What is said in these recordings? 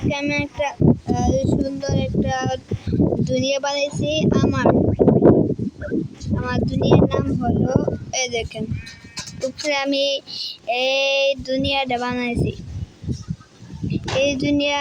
আজকে আমি একটা সুন্দর একটা দুনিয়া বানিয়েছি আমার। আমার দুনিয়ার নাম হলো, এই দেখেন, উপরে আমি এই দুনিয়াটা বানাইছি। এই দুনিয়া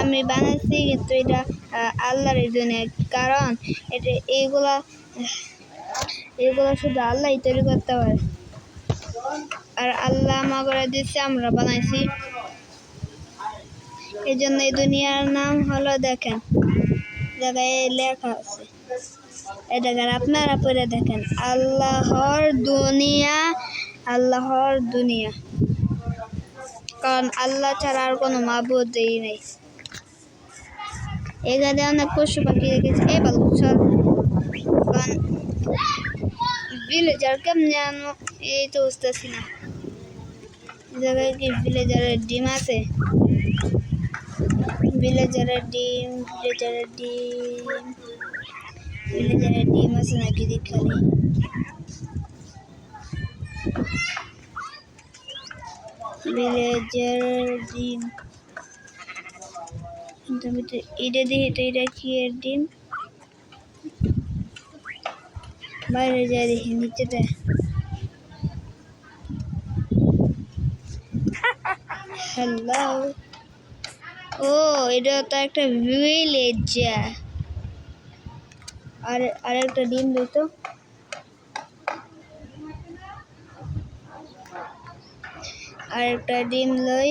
আমি বানাইছি কিন্তু এটা আল্লাহর দুনিয়া। কারণ এটা এইগুলা এগুলো শুধু আল্লাহই তৈরি করতে পারে। আর আল্লাহ আমাকে দিচ্ছে আমরা বানাইছি এই জন্য এই দুনিয়ার নাম হলো দেখেন। জায়গায় লেখা আছে। এই দেখেন আপনারা পড়ে দেখেন, আল্লাহর দুনিয়া আল্লাহর দুনিয়া। কারণ আল্লাহ ছাড়া আর কোনো মাবুদই নেই। এখানে অনেক পশু পাখি দেখেছি, এই বালু চল কারণ ভিলেজার কেমনে আনো এই তো বুঝতেছি না। জায়গায় কি ভিলেজারের ডিম আছে? ভিলেজারের ডিম ভিলেজারের ডিম ভিলেজারের ডিম আছে নাকি দেখালি ভিলেজার ডিম আমি তো এটা দেখি তো এটা কি এর ডিম বাইরে যাই দেখি নিচেতে হ্যালো ও, এটা তো একটা ভিলেজ আর, আরেকটা ডিম দিত আরেকটা ডিম লই।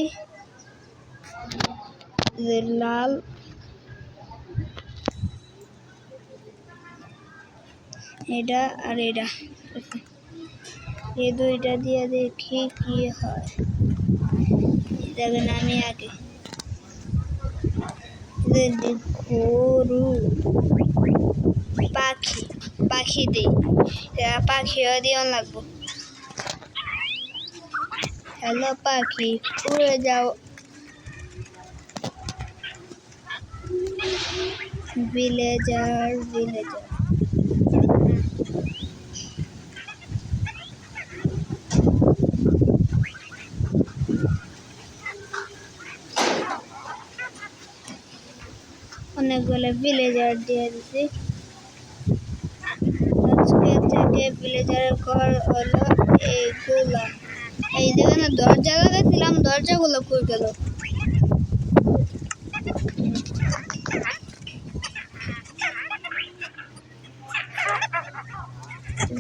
লাল। এটা আর এটা। এই দুইটা দিয়ে দেখি কি হয়। দেখেন আমি আগে। গরু পাখি পাখি দিই পাখিও দিয়ে লাগবো হ্যালো পাখি উড়ে যাও ভিলেজার ভিলেজার অনেকগুলো ভিলেজার দিয়ে দিছি আজকে থেকে ভিলেজারের ঘর হলো এইগুলো। এই যেখানে দরজা লাগাইছিলাম, দরজাগুলো খুলে গেল।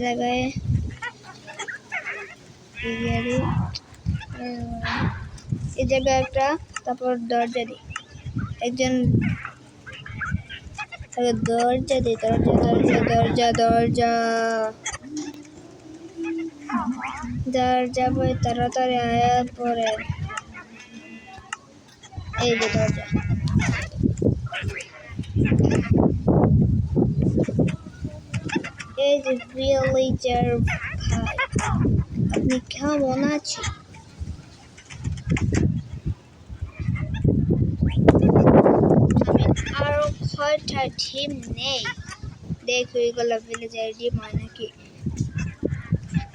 জায়গায় এই জায়গায় একটা, তারপর দরজা দিই একজন আগে দরজা দিই দরজা দরজা দরজা দরজা। দরজা বই তাড়াতাড়ি আয়ার পরে এই যে দরজা। এই যে ভিলেজার ভাই, আপনি কেমন আছেন আরও কয়টা ডিম নেই দেখো এগুলো ভিলেজার ডিম হয় নাকি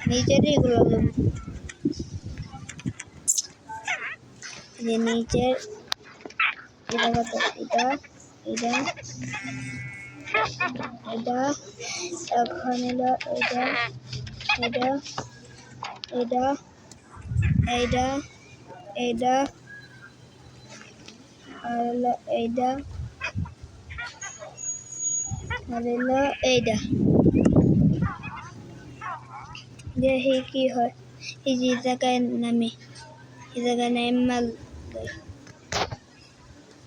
নিচের এগুলো যে নিচের এটা কত এটা এটা এটা এখন এলো এটা এটা এটা এইটা এইটা আর হলো এইটা আর হলো এইটা দেখি কি হয়? এই যে জায়গায় নামি এই জায়গায় নাম মাল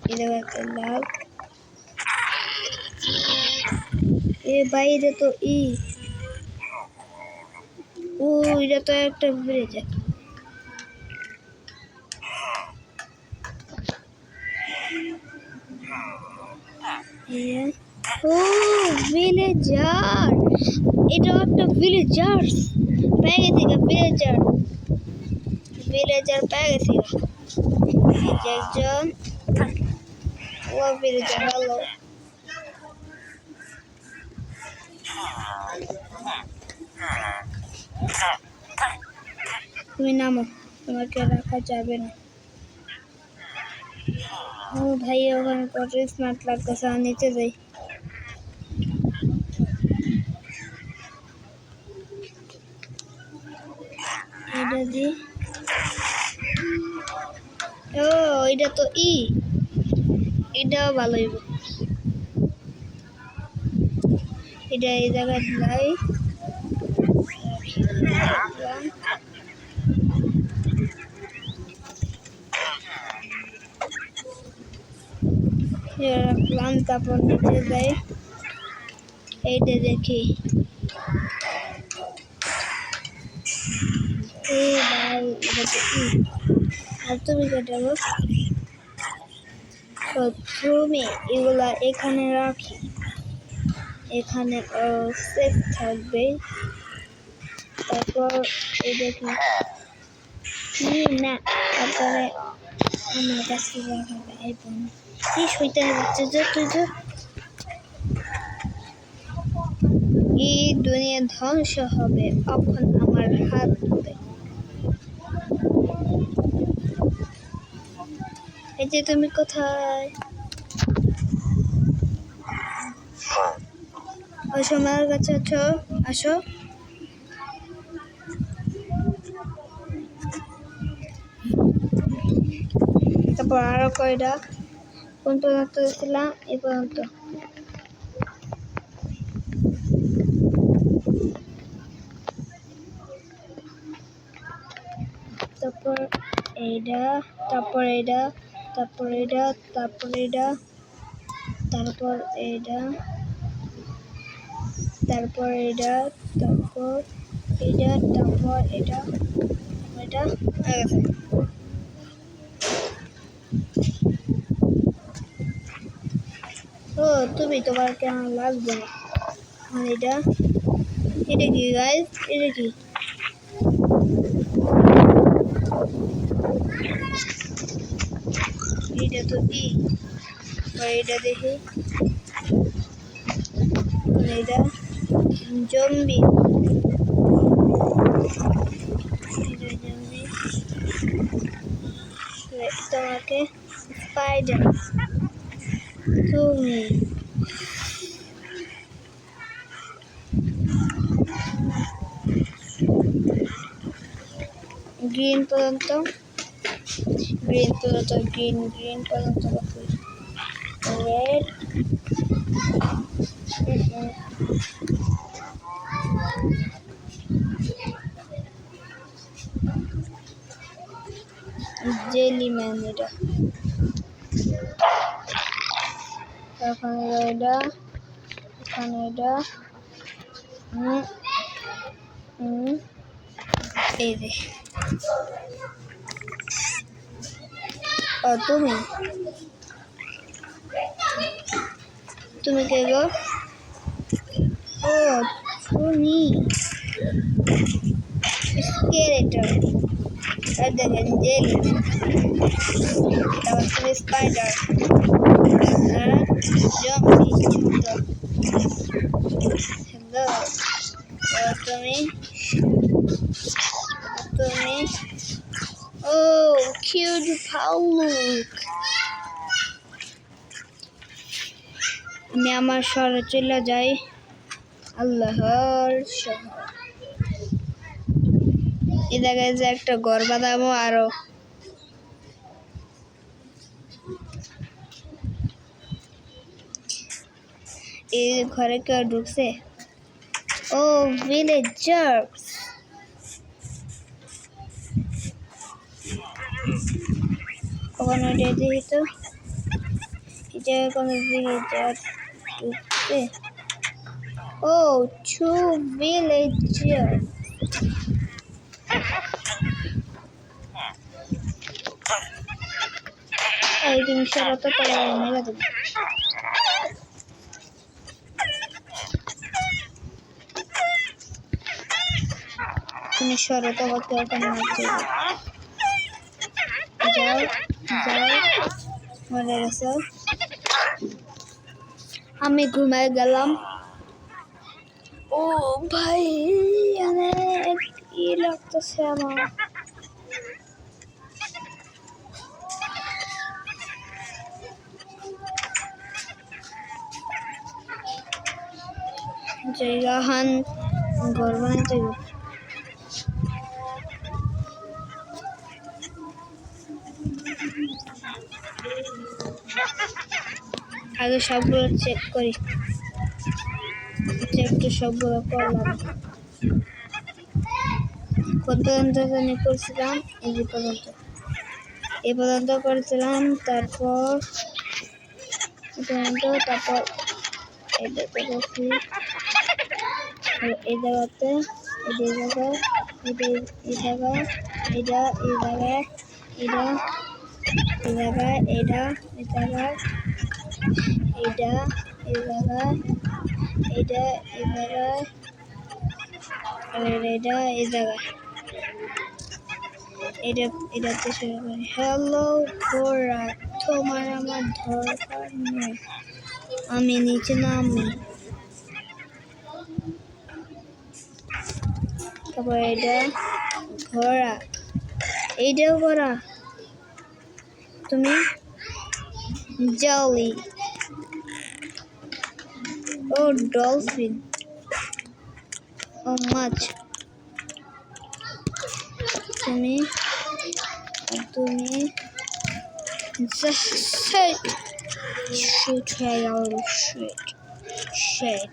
এই জায়গায় লাল এ বাইরে তো ই। ও এটা তো একটা ব্রিজ ও ভিলেজার এটা একটা ভিলেজার পেয়ে গেছি গা ভিলেজার ভিলেজার পেয়ে গেছি একজন ও ভিলেজার ভালো তুমি নামো, তোমাকে রাখা যাবে না। ও ভাই, ওখানে কত স্মার্ট লাগতেছে, আর নিচে যাই। এটা ও, এটা তো ই। এটাও ভালো হইব। এটা এই জায়গায় দিলাই রাখলাম তারপর নিচে যাই এইটা দেখি। তো আর তুমি গো এগুলা এখানে রাখি। এখানে সেফ থাকবে। তারপর না, তারপরে আমার কাছে রাখবে যাচ্ছে যে তুই যে এই দুনিয়া ধ্বংস হবে কখন আমার হাত ধরে। এই যে তুমি কোথায়? আসো আমার কাছে আছো? আসো। তারপর আরও কয়টা? কোন পর্যন্ত ছিলাম এই পর্যন্ত। তারপর এইটা তারপর এইটা। তারপর এইটা তারপর এইটা তারপর এইটা তারপর এটা তারপর এটা তারপর এটা এটা ও, তুমি তোমার কেমন লাগবে না এটা এটা কি গাইজ এটা কি? এটা তো আর এটা দেখি। এটা জম্বি। তোমাকে স্পাইডার তুমি। গ্রিন পর্যন্ত গ্রিন পর্যন্ত গ্রিন গ্রিন পর্যন্ত রেড জেলি ম্যান এটা এখানে এটা এখানে এটা হুম হুম এই যে ও তুমি তুমি কে গো ও তুমি স্কেলেটর আর দেখেন জেলি তারপর তুমি স্পাইডার আর জম্বি ছোট হ্যালো তুমি তুমি ও কিউট ভালুক আমি আমার শহরে চলে যাই। আল্লাহর শহর। এই জায়গায় যে একটা ঘর বাঁধাবো আরও। এই ঘরে কেউ ঢুকছে? ও ভিলেজার্স ওখানে ওটা দেখি তো এই জায়গায় কোনো ভিলেজার ঢুকছে ও টু ভিলেজার এই সরাত পরে মেরে দেবো। তুমি সরাত মারতে যাও। আমি ঘুমায় গেলাম ও ভাই কি ই লাগতেছে আমার? জায়গা হান ঘর বানাতে আগে সবগুলো চেক করি। চেক তো সবগুলো করলাম। পর্যন্ত জানি করছিলাম এই যে পর্যন্ত এই পর্যন্ত করেছিলাম তারপর তারপর এটা করেছি এই জায়গাতে, এই এটা এই জায়গায় এটা এই জায়গায় এটা এই জায়গায় এটা এই জায়গায় এটা এই জায়গায় এটা এই জায়গায় আর এটা এই জায়গায় এটা এটাতে শুরু করি। হ্যালো ঘোড়া তোমার আমার দরকার নেই। আমি নিচে নামি। তারপর এটা, ঘোড়া। এইটাও ঘোড়া। তুমি জলি ও ডলফিন ও মাছ তুমি তুমি shit shoot হয়ে গেল shit shit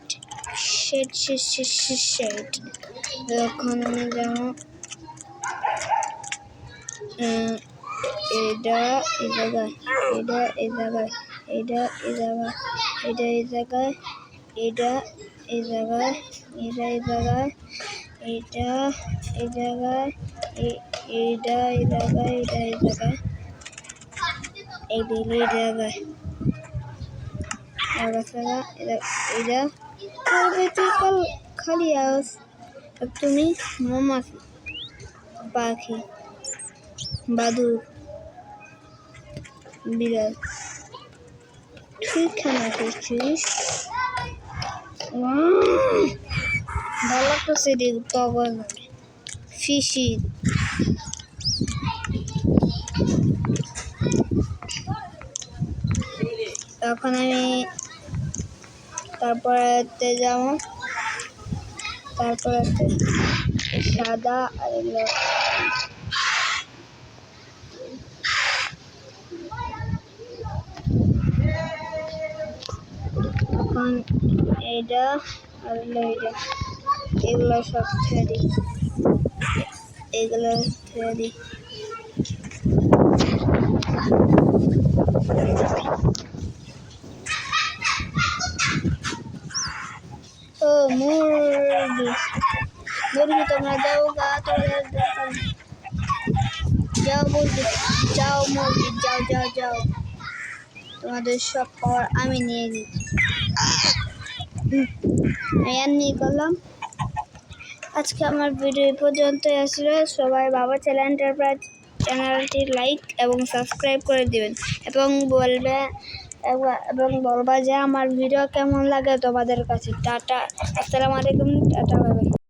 shit shit shit shit shit এখন আমি যাবো উম, এটা এই জায়গায় এটা এই জায়গায় এটা এই জায়গায় এটা এই জায়গায় এটা এই জায়গায় এটা এই জায়গায় এটা এই জায়গায় এ- এটা এই জায়গায় এটা এই জায়গায় এই দিলে এই জায়গায় জায়গা এটা এটা কাল খালি আস তুমি মৌমাছি পাখি বাদুর বিড়াল তুই খেলা করছিস ভালো লাগতেছে রে তখন ফিশি তখন আমি তারপরে যাব তারপরে সাদা আর এখন এইটা আর হলো এইটা এগুলো সব ছেড়ে দিই এগুলো ছেড়ে দিই ও মুরগি মুরগি তোমরা যাও গা তোমাদের দোকান যাও মুরগি যাও মুরগি যাও যাও যাও তোমাদের সব খাবার আমি নিয়ে নিচ্ছি আমি আর নিয়ে করলাম আজকে আমার ভিডিও এই পর্যন্ত আসলে। সবাই বাবা চ্যানেল এন্টারপ্রাইজ চ্যানেলটি লাইক এবং সাবস্ক্রাইব করে দেবেন এবং বলবে, এবং- বলবা যে আমার ভিডিও কেমন লাগে তোমাদের কাছে। টাটা, আসসালামু আলাইকুম, টাটা